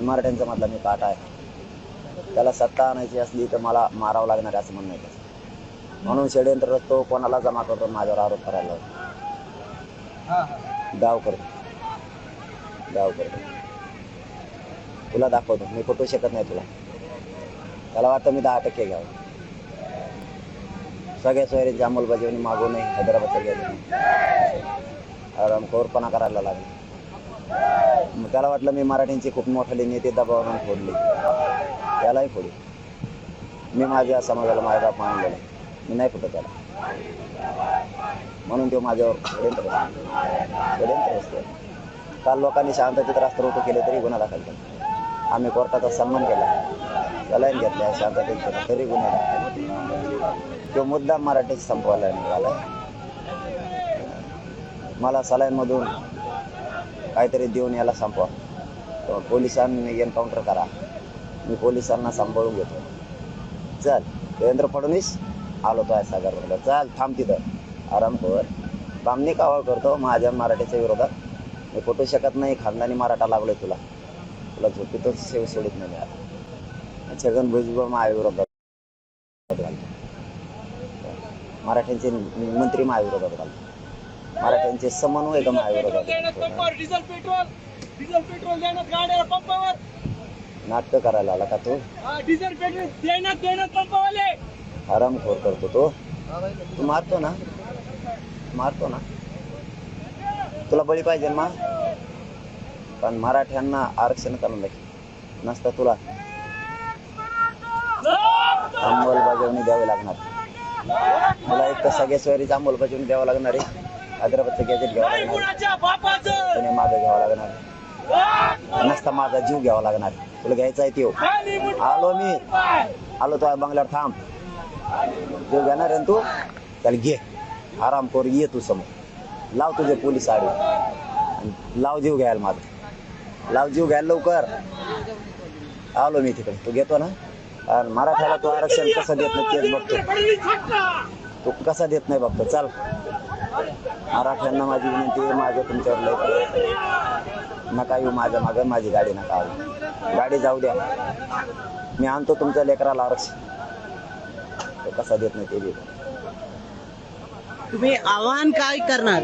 मराठ्यांचा मधला मी काटा आहे. त्याला सत्ता आणायची असली तर मला मारावं लागणार असं म्हणणं आहे. म्हणून षडयंत्र रचतो कोणाला जमा करतो आणि माझ्यावर आरोप करायला लावतो. डाव करतो. डाव करतो. तुला दाखवतो. मी फुटू शकत नाही तुला. त्याला वाटतं मी दहा टक्के घ्यावं. सगळ्या सोयरीची अंमलबजावणी मागू नये हैदराबादच्या घ्यायची आरामखोरपणा करायला लागला. त्याला वाटलं मी मराठींची खूप मोठाले नेते दबावून फोडली. त्यालाही फोडली. मी माझ्या समाजाला मायबाप मानलेला आहे. मी नाही फुटत त्याला. म्हणून तो माझ्यावर षडयंत्र षडयंत्र रचतो. काल लोकांनी शांततेत रास्ता रोको केले तरी गुन्हा दाखल केला. आम्ही कोर्टाचा सन्मान केला. सलाईन घेतल्या शांततेत केला तरी गुन्हा दाखल तो मुद्दा मराठीच संपवायला निघाला. मला सलाईनमधून काहीतरी देऊन याला संपवा. तो पोलिसांनी एन्काउंटर करा. मी पोलिसांना सांभाळून घेतो. चल देवेंद्र फडणवीस आलो तो आहे सागर चल थांब तिथं. आराम कर. बामणी कावळ करतो माझ्या मराठीच्या विरोधात. मी फुटू शकत नाही खानदानी मराठा लागलोय तुला. तुला झोपेतच सेव सोडित नाही आता छगन भुजबळ माझ्याविरोधात घालतो मराठ्यांचे मंत्री माझ्याविरोधात घालतो मराठ्यांचे समन्वय विरोधात नाटक करायला आला का तू? डिझेल पेट्रोल आरामखोर करतो तो. तू मारतो ना. मारतो ना. तुला बळी पाहिजे मा पण मराठ्यांना आरक्षण करून दाखी नसतं तुला. अंमलबजावणी द्यावी लागणार. मला एक तर सगळ्या सोयरीची अंमलबजावणी द्यावं लागणार आहे. हैदराबादचं गॅजेट घ्यावं लागणार. मागं घ्यावं लागणार. नसता माझा जीव घ्यावा लागणार. तुला घ्यायचा आहे मुठ आलो मी. आलो तो बंगल्यावर थांब. जो घेणार आहे तू? त्याला घे. आराम कर ये तू समोर. लाव तुझे पोलीस आडे आणि लाव जीव घ्यायला माझा. लाव जीव घ्यायला लवकर. आलो मी तिकडे. तू घेतो ना? आणि मराठ्याला तू आरक्षण कसं देत नाही तेच बघतो. तू कसा देत नाही बघतो. चल. मराठ्यांना माझी विनंती आहे माझं तुमच्यावर लय नका येऊ माझ्या मागं माझी गाडी नका गाडी जाऊ द्या. मी आणतो तुमच्या लेकराला आरक्षण. तो कसा देत नाही ते बी. तुम्ही आव्हान काय करणार?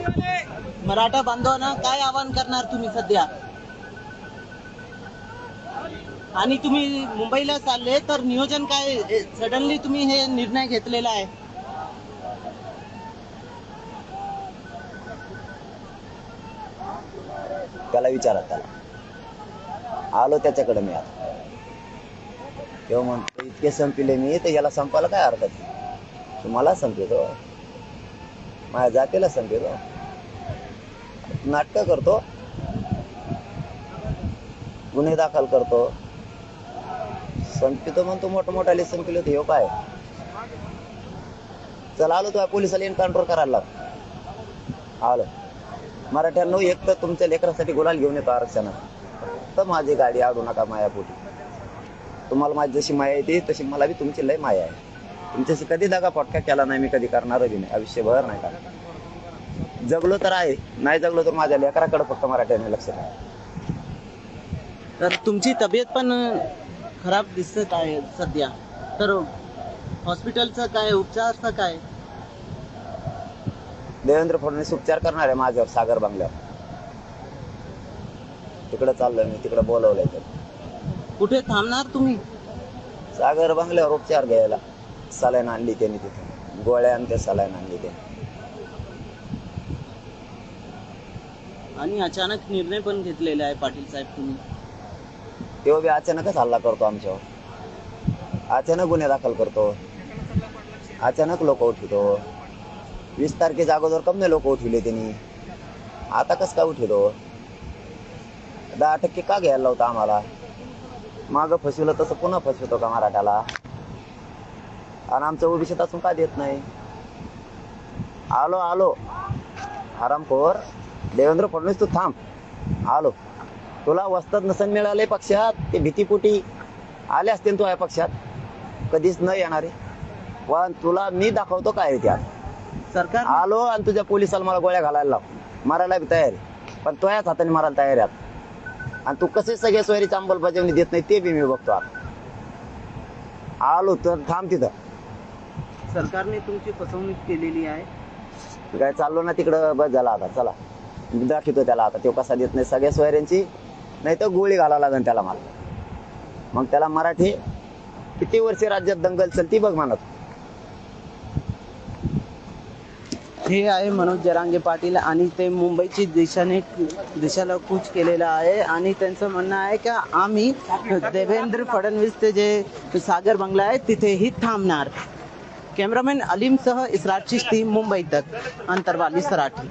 मराठा बांधवांना काय आव्हान करणार तुम्ही सध्या? आणि तुम्ही मुंबईला चालले तर नियोजन काय? सडनली तुम्ही हे निर्णय घेतलेला आहे. त्याला विचारा त्याला आलो त्याच्याकडे मी आता. तेव्हा म्हणतो इतके संपले मी तर याला संपायला काय हरकत आहे? तुम्हाला मला हो. माझ्या जातीला संपतो हो. नाटकं करतो. गुन्हे दाखल करतो. संपितो म्हणतो मोठमोठाले संपले होते हे काय? चल आलो तुझ्या पोलिसाला एन्काउंटर करायला लाव आलो. मराठ्यांनो एक तर तुमच्या लेकरासाठी गुलाल घेऊन येतो आरक्षणात तर माझी गाडी आडू नका मायापोटी. तुम्हाला माझी जशी माया येते तशी मला बी तुमची लय माया आहे. तुमच्याशी कधी दगा फटका केला नाही मी कधी करणार बी नाही. आयुष्यभर नाही का जगलो तर आहे नाही जगलो तर माझ्या लेकराकडे फक्त मराठ्याने लक्ष द्या तर तुमची तब्येत पण खराब दिसत आहे सध्या. तर हॉस्पिटलचं काय उपचारचं काय? देवेंद्र फडणवीस उपचार करणार आहे माझ्यावर सागर बंगल्यावर. तिकडे चाललोय मी तिकडे बोलवलंय तर कुठे थांबणार तुम्ही? सागर बंगल्यावर उपचार घ्यायला. सलाईन आणली त्यांनी तिथे गोळ्या आणि ते सलाईन आणली ते आणि अचानक निर्णय पण घेतलेला आहे पाटील साहेब तुम्ही. तेव्हा बी अचानकच हल्ला करतो आमच्यावर. अचानक गुन्हे दाखल करतो. अचानक लोक उठवतो वीस तारखेच्या अगोदर कमी लोक उठविले त्यांनी. आता कस काय उठेलो हो? दहा टक्के का घ्यायला लावता आम्हाला? मागं फसवलं तसं पुन्हा फसवतो का मराठ्याला आणि आमचं ओबीसीत असून का देत नाही? आलो आलो. आरामखोर देवेंद्र फडणवीस तू थांब. आलो. तुला वस्तात नसन मिळाले पक्षात? ते भीतीपोटी आले असतील तू या पक्षात? कधीच न येणारे. पण तुला मी दाखवतो काय आहे त्यात? सरकार? आलो आणि तुझ्या पोलिसाला मला गोळ्या घालायला लाव. मारायला बी तयार आहे. पण तो याच हाताने मारायला तयार आहे आता. आणि तू कसे सगळ्या सोयरीची अंमलबजावणी देत नाही ते बी मी बघतो आता. आलो तर थांब तिथं. सरकारने तुमची फसवणूक केलेली आहे. काय चाललो ना तिकडं? बस झाला आता चला. मी दाखवतो त्याला आता. तो कसा देत नाही सगळ्या सोयऱ्यांची. नाही तर गोळी घालावं लागेल त्याला मला. मग त्याला मराठी किती वर्षे राज्यात दंगल चलती बघ म्हणत. हे आहे मनोज जरांगे पाटील आणि ते मुंबईची दिशाने दिशाला कूच केलेलं आहे. आणि त्यांचं म्हणणं आहे की आम्ही देवेंद्र फडणवीसचे जे सागर बंगला आहे तिथेही थांबणार. कॅमेरामॅन अलीमसह इसरात चिश्ती मुंबई तक अंतरवाली सराठी.